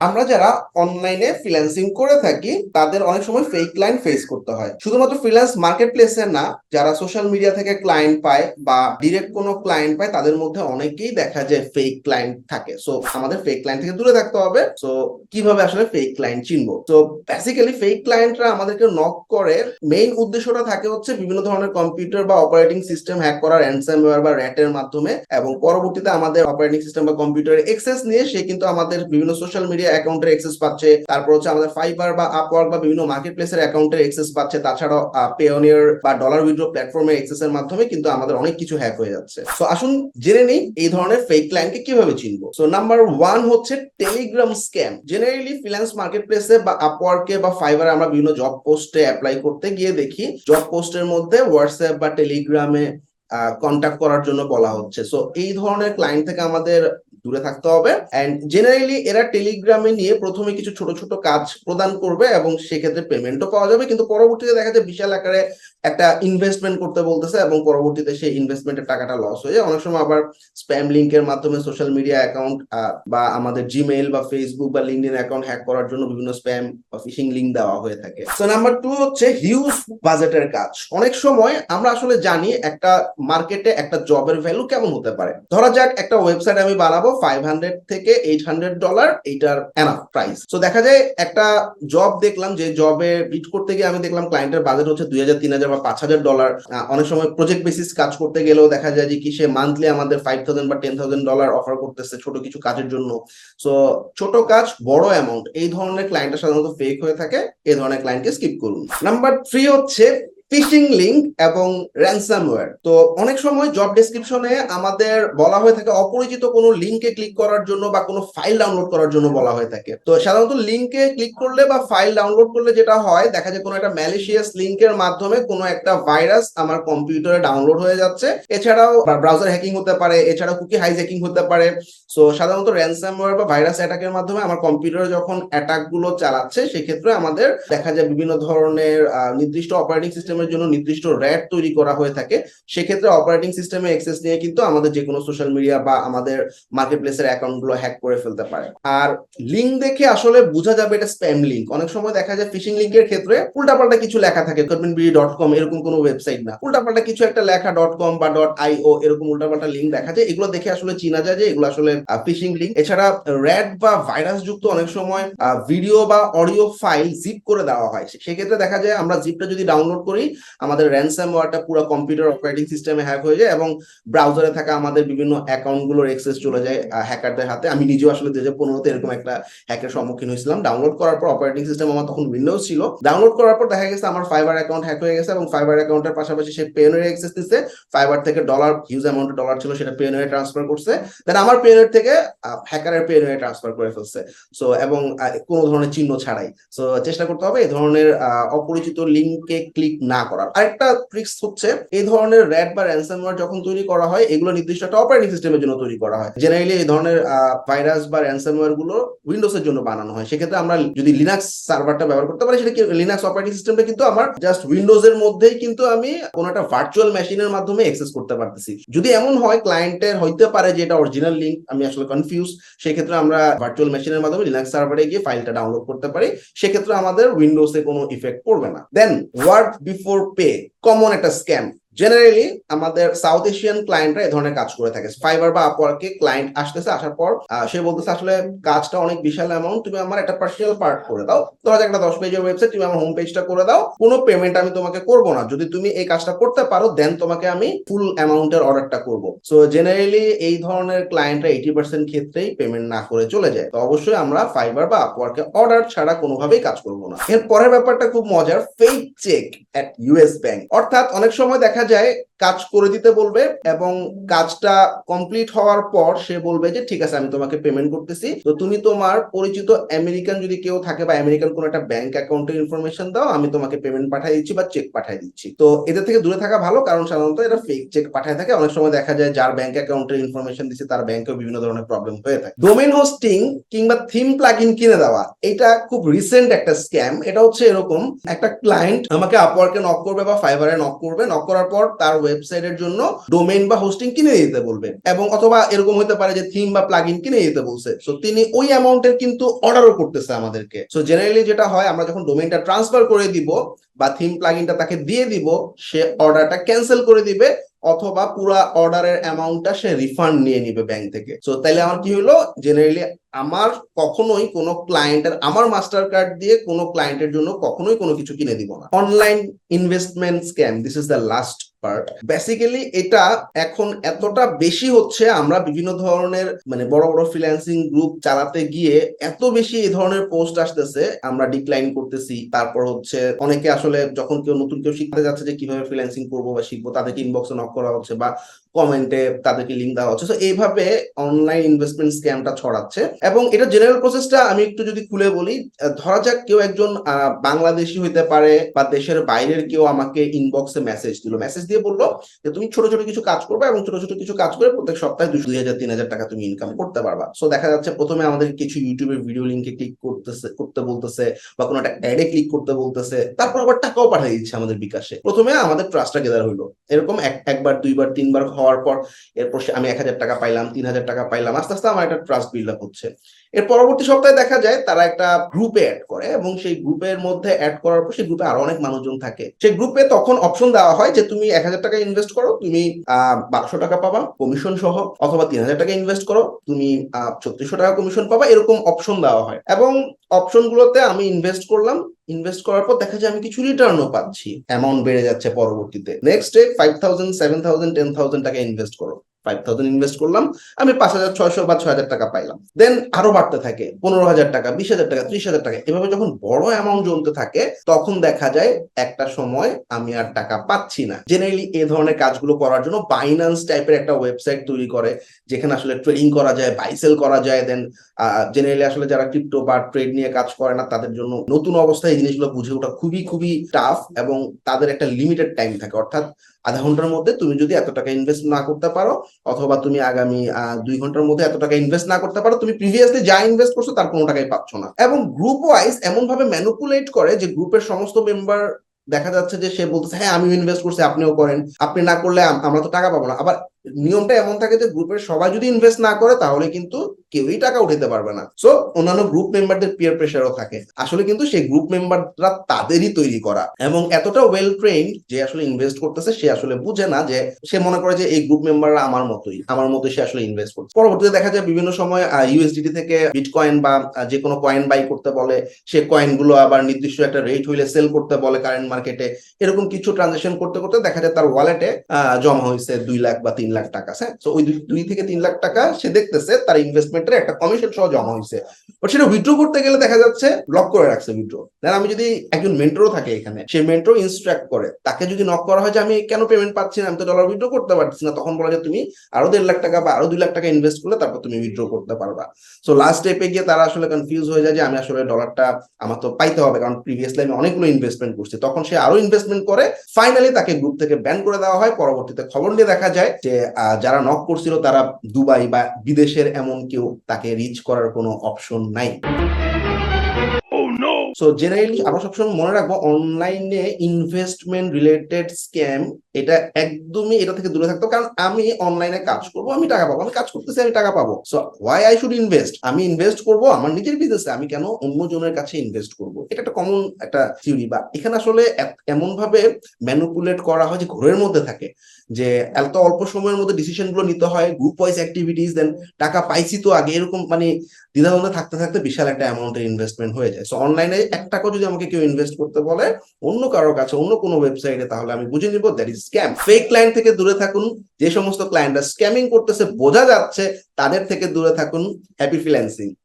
আমরা যারা অনলাইনে ফ্রিল্যান্সিং করে থাকি, তাদের অনেক সময় ফেক ক্লায়েন্ট ফেস করতে হয়। শুধুমাত্র ফ্রিল্যান্স মার্কেট প্লেসে না, যারা সোশ্যাল মিডিয়া থেকে ক্লায়েন্ট পায় বা ডিরেক্ট কোনো ক্লায়েন্ট পায়, তাদের মধ্যে অনেকেই দেখা যায় ফেক ক্লায়েন্ট থাকে। সো আমাদের ফেক ক্লায়েন্ট থেকে দূরে থাকতে হবে। সো কীভাবে আসলে ফেক ক্লায়েন্ট চিনবো? তো বেসিক্যালি ফেক ক্লায়েন্টরা আমাদেরকে নক করে। মেইন উদ্দেশ্যটা থাকে হচ্ছে বিভিন্ন ধরনের কম্পিউটার বা অপারেটিং সিস্টেম হ্যাক করার অ্যানসামওয়্যার বা র্যাটের মাধ্যমে। এবং পরবর্তীতে আমাদের অপারেটিং সিস্টেম বা কম্পিউটারের এক্সেস নিয়ে সে কিন্তু আমাদের বিভিন্ন সোশ্যাল মিডিয়া অ্যাকাউন্টের এক্সেস পাচ্ছে, তারপর হচ্ছে আমাদের ফাইবার বা আপওয়ার্ক বা বিভিন্ন মার্কেট প্লেসের অ্যাকাউন্টের এক্সেস পাচ্ছে, তাছাড়াও পেওনিয়ার বা ডলার উইড্রো প্ল্যাটফর্মের এক্সেস এর মাধ্যমে কিন্তু আমাদের অনেক কিছু হ্যাক হয়ে যাচ্ছে। তো আসুন জেনে নেই এই ধরনের ফেক ক্লায়েন্টকে কীভাবে চিনবো। সো নাম্বার ওয়ান হচ্ছে Telegram scam generally freelance market প্লেসে বা আপওয়ার্কে বা ফাইবারে আমরা বিভিন্ন জব পোস্টে অ্যাপ্লাই করতে গিয়ে দেখি। জব পোস্টের মধ্যে হোয়াটসঅ্যাপ বা টেলিগ্রামে কন্ট্যাক্ট করার জন্য বলা হচ্ছে। সো এই ধরনের ক্লায়েন্ট থেকে আমাদের দূরে থাকতে হবে। অ্যান্ড জেনারেলি এরা টেলিগ্রামে নিয়ে প্রথমে কিছু ছোট ছোট কাজ প্রদান করবে এবং সেক্ষেত্রে পেমেন্টও পাওয়া যাবে। কিন্তু পরবর্তীতে দেখা যায় বিশাল আকারে একটা ইনভেস্টমেন্ট করতে বলতেছে এবং পরবর্তীতে সেই ইনভেস্টমেন্টের টাকাটা লস হয়ে যায়। অনেক সময় আবার স্প্যাম লিঙ্কের মাধ্যমে সোশ্যাল মিডিয়া অ্যাকাউন্ট বা আমাদের জিমেইল বা ফেসবুক বা লিঙ্কডিন অ্যাকাউন্ট হ্যাক করার জন্য বিভিন্ন স্প্যাম বা ফিশিং লিঙ্ক দেওয়া হয়ে থাকে। তো নাম্বার টু হচ্ছে হিউজ বাজেটের কাজ। অনেক সময় আমরা আসলে জানি একটা মার্কেটে একটা জবের ভ্যালু কেমন হতে পারে। ধরা যাক একটা ওয়েবসাইট আমি বানাবো ফাইভ হান্ড্রেড থেকে এইট হান্ড্রেড ডলার এইটার এনাফ প্রাইস তো দেখা যায় একটা জব দেখলাম, যে জবে বিট করতে গিয়ে আমি দেখলাম ক্লায়েন্টের বাজেট হচ্ছে দুই হাজার, তিন হাজার বা পাঁচ হাজার ডলার অনেক সময় প্রজেক্ট বেসিস কাজ করতে গেলেও দেখা যায় যে কি সে মান্থলি আমাদের ফাইভ থাউজেন্ড বা টেন থাউজেন্ড ডলার অফার করতেছে ছোট কিছু কাজের জন্য। সো ছোট কাজ, বড় অ্যামাউন্ট এই ধরনের ক্লায়েন্টের সাধারণত ফেক হয়ে থাকে, এই ধরনের ক্লায়েন্টকে স্কিপ করুন। নাম্বার থ্রি হচ্ছে ফিশিং লিঙ্ক এবং র্যানসামওয়্যার তো অনেক সময় জব ডেসক্রিপশনে আমাদের বলা হয়ে থাকে অপরিচিত কোনো লিঙ্কে ক্লিক করার জন্য বা কোনো ফাইল ডাউনলোড করার জন্য বলা হয়ে থাকে। তো সাধারণত লিঙ্কে ক্লিক করলে বা ফাইল ডাউনলোড করলে যেটা হয়, দেখা যায় কোনো একটা ম্যালিশিয়াস লিঙ্কের মাধ্যমে কোনো একটা ভাইরাস আমার কম্পিউটারে ডাউনলোড হয়ে যাচ্ছে। এছাড়াও ব্রাউজার হ্যাকিং হতে পারে, এছাড়াও কুকি হাইজ্যাকিং হতে পারে। সো সাধারণত র্যানসামওয়্যার বা ভাইরাস অ্যাটাকের মাধ্যমে আমার কম্পিউটারে যখন অ্যাটাকগুলো চালাচ্ছে, সেক্ষেত্রে আমাদের দেখা যায় বিভিন্ন ধরনের নির্দিষ্ট অপারেটিং সিস্টেম সিস্টেমের জন্য নির্দিষ্ট র্যাট তৈরি করা হয়ে থাকে, সেক্ষেত্রে অপারেটিং সিস্টেমে অ্যাক্সেস নিয়ে কিন্তু আমাদের যে কোনো সোশ্যাল মিডিয়া বা আমাদের মার্কেট প্লেসের অ্যাকাউন্টগুলো হ্যাক করে ফেলতে পারে। আর লিঙ্ক দেখে আসলে বোঝা যাবে এটা স্প্যাম লিঙ্ক অনেক সময় দেখা যায় ফিশিং লিঙ্কের ক্ষেত্রে উল্টাপাল্টা কিছু লেখা থাকে ডট কম এরকম কোনো ওয়েবসাইট না। উল্টাপাল্টা কিছু একটা লেখা ডট কম বা ডট আইও এরকম উল্টাপাল্টা লিঙ্ক দেখা যায়, এগুলো দেখে আসলে চিনা যায় যে এগুলো আসলে ফিশিং লিঙ্ক এছাড়া র্যাট বা ভাইরাস যুক্ত অনেক সময় ভিডিও বা অডিও ফাইল জিপ করে দেওয়া হয়। সেক্ষেত্রে দেখা যায় আমরা জিপটা যদি ডাউনলোড করি আমাদের র্যানসাম ওয়ারটা পুরো কম্পিউটার অপারেটিং সিস্টেমে হ্যাক হয়ে যায় এবং ব্রাউজারে থাকা আমাদের বিভিন্ন অ্যাকাউন্টগুলোর এক্সেস চলে যায় হ্যাকারদের হাতে। আমি নিজেও আসলে দু হাজার এরকম একটা হ্যাকের সম্মুখীন হয়েছিলাম। ডাউনলোড করার পর অপারেটিং সিস্টেম আমার তখন উইন্ডোজ ছিল। ডাউনলোড করার পর দেখা গেছে আমার ফাইবার অ্যাকাউন্ট হ্যাক হয়ে গেছে এবং ফাইবার অ্যাকাউন্টের পাশাপাশি সে পেনের এক্সেস দিচ্ছে ফাইবার থেকে ডলার হিউজ অ্যামাউন্ট ডলার ছিল, সেটা পেনের ট্রান্সফার করছে। দেন আমার পেনের থেকে হ্যাকারের পেনের ট্রান্সফার করে ফেলছে। সো এবং কোনো ধরনের চিহ্ন ছাড়াই। সো চেষ্টা করতে হবে এই ধরনের অপরিচিত লিঙ্কে ক্লিক না করার। আরেকটা ট্রিক্স হচ্ছে এই ধরনের র্যাট বা র্যানসামওয়্যার যখন তৈরি করা হয়, এগুলো নির্দিষ্ট একটা অপারেটিং সিস্টেমের জন্য তৈরি করা হয়। জেনারেলি এই ধরনের ভাইরাস বা র্যানসামওয়্যারগুলো উইন্ডোজ এর জন্য বানানো হয়। সেক্ষেত্রে আমরা যদি লিনাক্স সার্ভারটা ব্যবহার করতে পারি, সেটা লিনাক্স অপারেটিং সিস্টেমটা কিন্তু আমার জাস্ট উইন্ডোজ এর মধ্যেই কিন্তু আমি কোনো একটা ভার্চুয়াল মেশিনের মাধ্যমে অ্যাক্সেস করতে পারতেছি। যদি এমন হয় ক্লায়েন্টের হইতে পারে যে এটা অরিজিনাল লিঙ্ক আমি আসলে কনফিউজ সেক্ষেত্রে আমরা ভার্চুয়াল মেশিনের মাধ্যমে লিনাক্স সার্ভারে গিয়ে ফাইলটা ডাউনলোড করতে পারি। সেক্ষেত্রে আমাদের উইন্ডোজে কোনো ইফেক্ট পড়বে না। Then work before pay common একটা স্ক্যাম জেনারেলি আমাদের সাউথ এশিয়ান ক্লায়েন্টরা এই ধরনের কাজ করে থাকে। ফাইবার বা আপওয়ার্কে ক্লায়েন্ট আসতেছে, আসার পর সে বলতেছে, আসলে কাজটা অনেক বিশাল অ্যামাউন্ট তুমি আমার একটা পার্সিয়াল পার্ট করে দাও। ধরা একটা দশ পেজের ওয়েবসাইট তুমি আমার হোম পেজটা করে দাও। কোনো পেমেন্ট আমি তোমাকে করব না। যদি তুমি এই কাজটা করতে পারো দেন তোমাকে আমি ফুল অ্যামাউন্টের অর্ডারটা করব। সো জেনারেলি এই ধরনের ক্লায়েন্টরা এইটি পার্সেন্ট ক্ষেত্রেই পেমেন্ট না করে চলে যায়। তো অবশ্যই আমরা ফাইবার বা আপওয়ার্কে অর্ডার ছাড়া কোনোভাবেই কাজ করব না। এর পরের ব্যাপারটা খুব মজার fake check at US bank অর্থাৎ অনেক সময় দেখা যায়, কাজ করে দিতে বলবে এবং কাজটা কমপ্লিট হওয়ার পর সে বলবে যে, ঠিক আছে, আমি তোমাকে পেমেন্ট করতেছি। তো তুমি তোমার পরিচিত আমেরিকান যদি কেউ থাকে বা আমেরিকান কোন একটা ব্যাংক অ্যাকাউন্টের ইনফরমেশন দাও, আমি তোমাকে পেমেন্ট পাঠিয়ে দিচ্ছি বা চেক পাঠিয়ে দিচ্ছি। তো এদের থেকে দূরে থাকা ভালো, কারণ সাধারণত এটা ফেক চেক পাঠায় থাকে। অনেক সময় দেখা যায় যার ব্যাংক অ্যাকাউন্টের ইনফরমেশন দিচ্ছে তার ব্যাংকেও বিভিন্ন ধরনের প্রবলেম হয়ে থাকে। ডোমেন হোস্টিং কিংবা থিম প্লাগ ইন কিনে দেওয়া, এটা খুব রিসেন্ট একটা স্ক্যাম এটা হচ্ছে এরকম, একটা ক্লায়েন্ট আমাকে আপওয়ার্কে নক করবে বা ফাইবারে নক করবে নক করার পর তার ওয়েবসাইটের জন্য ডোমেইন বা হোস্টিং কিনে দিতে বলবে এবং অথবা এরকম হতে পারে যে থিম বা প্লাগইন কিনে দিতে বলছে। সো তিনি ওই অ্যামাউন্টের কিন্তু অর্ডারও করতেছে আমাদেরকে। সো জেনারেলি যেটা হয়, আমরা যখন ডোমেনটা ট্রান্সফার করে দিব বা থিম প্লাগইনটা তাকে দিয়ে দিব, সে অর্ডারটা ক্যান্সেল করে দিবে, অথবা পুরা অর্ডারের অ্যামাউন্টটা সে রিফান্ড নিয়ে নিবে ব্যাংক থেকে। সো তাহলে আমার কি হলো জেনারেলি আমার কখনোই কোনো ক্লায়েন্টের আমার মাস্টার কার্ড দিয়ে কোনো ক্লায়েন্টের জন্য কখনোই কোনো কিছু কিনে দিব না। Online investment scam this is the last part basically এটা এখন এতটা বেশি হচ্ছে, আমরা বিভিন্ন ধরনের মানে বড় বড় ফ্রিল্যান্সিং গ্রুপ চালাতে গিয়ে এত বেশি এই ধরনের পোস্ট আসতেছে, আমরা ডিক্লাইন করতেছি। তারপর হচ্ছে অনেকে আসলে যখন কেউ নতুন কেউ শিখতে যাচ্ছে যে কীভাবে ফ্রিল্যান্সিং করব বা শিখব, তাদেরকে ইনবক্সে নক করা হচ্ছে বা কমেন্টে তাদেরকে লিঙ্ক দেওয়া হচ্ছে। তো এইভাবে অনলাইন ইনভেস্টমেন্ট স্ক্যামটা ছড়াচ্ছে। এবং এটা জেনারেল প্রসেসটা আমি একটু যদি খুলে বলি ধরা যাক কেউ একজন বাংলাদেশি হইতে পারে বা দেশের বাইরের কেউ আমাকে ইনবক্সে মেসেজ দিল। মেসেজ দিয়ে বলল যে, তুমি ছোট ছোট কিছু কাজ করবে এবং ছোট ছোট কিছু কাজ করে প্রত্যেক সপ্তাহে দুই হাজার, তিন হাজার টাকা তুমি ইনকাম করতে পারবা। সো দেখা যাচ্ছে প্রথমে আমাদের কিছু ইউটিউবের ভিডিও লিঙ্কে ক্লিক করতেছে, করতে বলতেছে বা কোনো একটা অ্যাডে ক্লিক করতে বলতেছে। তারপর আবার টাকাও পাঠিয়ে দিচ্ছে আমাদের বিকাশে। প্রথমে আমাদের ট্রাস্টটা গেদার হইল। এরকম এক- একবার, দুইবার, তিনবার হওয়ার পর এরপর আমি এক হাজার টাকা পাইলাম, তিন হাজার টাকা পাইলাম। আস্তে আস্তে আমার একটা ট্রাস্ট বিল্ড আপ হচ্ছে। এর পরবর্তী সপ্তাহে দেখা যায় তারা একটা গ্রুপে অ্যাড করে এবং সেই গ্রুপের মধ্যে অ্যাড করার পর সেই গ্রুপে আরও অনেক মানুষজন থাকে। সেই গ্রুপে তখন অপশন দেওয়া হয় যে তুমি এক হাজার টাকা ইনভেস্ট করো, তুমি বারোশো টাকা পাবা কমিশন সহ, অথবা তিন হাজার টাকা ইনভেস্ট করো, তুমি ছত্রিশশো টাকা কমিশন পাবা, এরকম অপশন দেওয়া হয়। এবং অপশন গুলোতে আমি ইনভেস্ট করলাম। ইনভেস্ট করার পর দেখা যায় আমি কিছু রিটার্নও পাচ্ছি। অ্যামাউন্ট বেড়ে যাচ্ছে পরবর্তীতে। Next day five thousand seven thousand ten thousand টাকা ইনভেস্ট করো। ফাইভ থাউজেন্ড ইনভেস্ট করলাম, আমি পাঁচ হাজার, ছয়শো বা ছয় হাজার টাকা পাইলাম। দেন আরও বাড়তে থাকে, পনেরো হাজার টাকা, বিশ হাজার টাকা, ত্রিশ হাজার টাকা। এভাবে যখন বড় অ্যামাউন্ট জমতে থাকে, তখন দেখা যায় একটা সময় আমি আর টাকা পাচ্ছি না। জেনারেলি এই ধরনের কাজগুলো করার জন্য বাইন্যান্স টাইপের একটা ওয়েবসাইট তৈরি করে, যেখানে আসলে ট্রেডিং করা যায় বাইসেল করা যায় দেন জেনারেলি আসলে যারা ক্রিপ্টো বা ট্রেড নিয়ে কাজ করে না, তাদের জন্য নতুন অবস্থায় এই জিনিসগুলো বুঝে ওঠা খুবই খুবই টাফ এবং তাদের একটা লিমিটেড টাইম থাকে। অর্থাৎ আধা ঘণ্টার মধ্যে তুমি যদি এত টাকা ইনভেস্ট না করতে পারো, অথবা তুমি আগামী দুই ঘণ্টার মধ্যে এত টাকা ইনভেস্ট না করতে পারো, তুমি প্রিভিয়াসলি যা ইনভেস্ট করছ তার কোনো টাকাই পাচ্ছ না। এবং গ্রুপ ওয়াইজ এমন ভাবে ম্যানুপুলেট করে যে গ্রুপের সমস্ত মেম্বার দেখা যাচ্ছে যে সে বলতেছে হ্যাঁ আমিও ইনভেস্ট করছি, আপনিও করেন। আপনি না করলে আমরা তো টাকা পাবো না। আবার নিয়মটা এমন থাকে যে গ্রুপের সবাই যদি ইনভেস্ট না করে তাহলে কিন্তু কেউই টাকা উঠাতে পারবে না। সো অন্যান্য গ্রুপ মেম্বারদের পিয়ার প্রেশারও থাকে। আসলে কিন্তু সেই গ্রুপ মেম্বাররা তাদেরই তৈরি করা। এবং এতটা ওয়েল ট্রেন্ড যে আসলে ইনভেস্ট করতেছে, সে আসলে বুঝে না যে সে মনে করে যে এই গ্রুপ মেম্বাররা আমার মতোই। আমার মতো সে আসলে ইনভেস্ট করছে। পরবর্তীতে দেখা যায় বিভিন্ন সময় ইউএসডিটি থেকে বিটকয়েন বা যে কোনো কয়েন বাই করতে বলে। সে কয়েনগুলো আবার নির্দিষ্ট একটা রেট হইলে সেল করতে বলে কারেন্ট মার্কেটে এরকম কিছু ট্রানজাকশন করতে করতে দেখা যায় তার ওয়ালেটে জমা হয়েছে দুই লাখ বা তিন লাখ টাকা হ্যাঁ? তো ওই দুই- থেকে তিন লাখ টাকা সে দেখতেছে, তার ইনভেস্টমেন্টের একটা কমিশন সহ জমা হয়েছে বাট সেটা উইথড্র করতে গেলে দেখা যাচ্ছে ব্লক করে রাখছে উইথড্র দেন আমি যদি একজন মেন্টরও থাকে এখানে, সে মেন্টর ইনস্ট্রাক্ট করে, তাকে যদি নক করা হয় যে আমি কেন পেমেন্ট পাচ্ছি না, আমি তো ডলার উইথড্র করতে পারছি না, তখন বলা যে তুমি আরও দেড় লাখ টাকা বা আরও দুই লাখ টাকা ইনভেস্ট করলে তারপর তুমি উইথড্র করতে পারবা। সো লাস্ট স্টেপে গিয়ে তারা আসলে কনফিউজ হয়ে যায় যে আমি আসলে ডলারটা আমার তো পাইতে হবে, কারণ প্রিভিয়াসলি আমি অনেকগুলো ইনভেস্টমেন্ট করছি। তখন সে আরও ইনভেস্টমেন্ট করে ফাইনালি তাকে গ্রুপ থেকে ব্যান করে দেওয়া হয়। পরবর্তীতে খবর নিয়ে দেখা যায় যে যারা নক করছিল তারা দুবাই বা বিদেশের এমন কেউ তাকে রিচ করার কোনো অপশন নাই। সো জেনারেলি আমরা সবসময় মনে রাখব অনলাইনে ইনভেস্টমেন্ট রিলেটেড স্ক্যাম এটা একদমই এটা থেকে দূরে থাকতো। কারণ আমি অনলাইনে কাজ করব, আমি টাকা পাবো, আমি কাজ করতেছি, আমি টাকা পাবো। So why I should invest আমি ইনভেস্ট করব আমার নিজের বিজনেসে আমি কেন অন্য জনের কাছে ইনভেস্ট করব? এটা একটা কমন একটা থিওরি বা এখানে আসলে এমন ভাবে ম্যানুপুলেট করা হয় যে ঘরের মধ্যে থাকে, যে এত অল্প সময়ের মধ্যে ডিসিশনগুলো নিতে হয় গ্রুপ ওয়াইজ অ্যাক্টিভিটিস দেন টাকা পাইছি তো আগে, এরকম মানে দ্বিধাদ্বন্দ্বে থাকতে থাকতে বিশাল একটা অ্যামাউন্টের ইনভেস্টমেন্ট হয়ে যায়। সো অনলাইনে এক টাকা যদি আমাকে কেউ ইনভেস্ট করতে বলে, অন্য কারোর কাছে, অন্য কোনো ওয়েবসাইটে তাহলে আমি বুঝে নিব that is scam fake client থেকে দূরে থাকুন, যে সমস্ত ক্লায়েন্টরা স্ক্যামিং করতেছে, বোঝা যাচ্ছে তাদের থেকে দূরে থাকুন হ্যাপি ফ্রিল্যান্সিং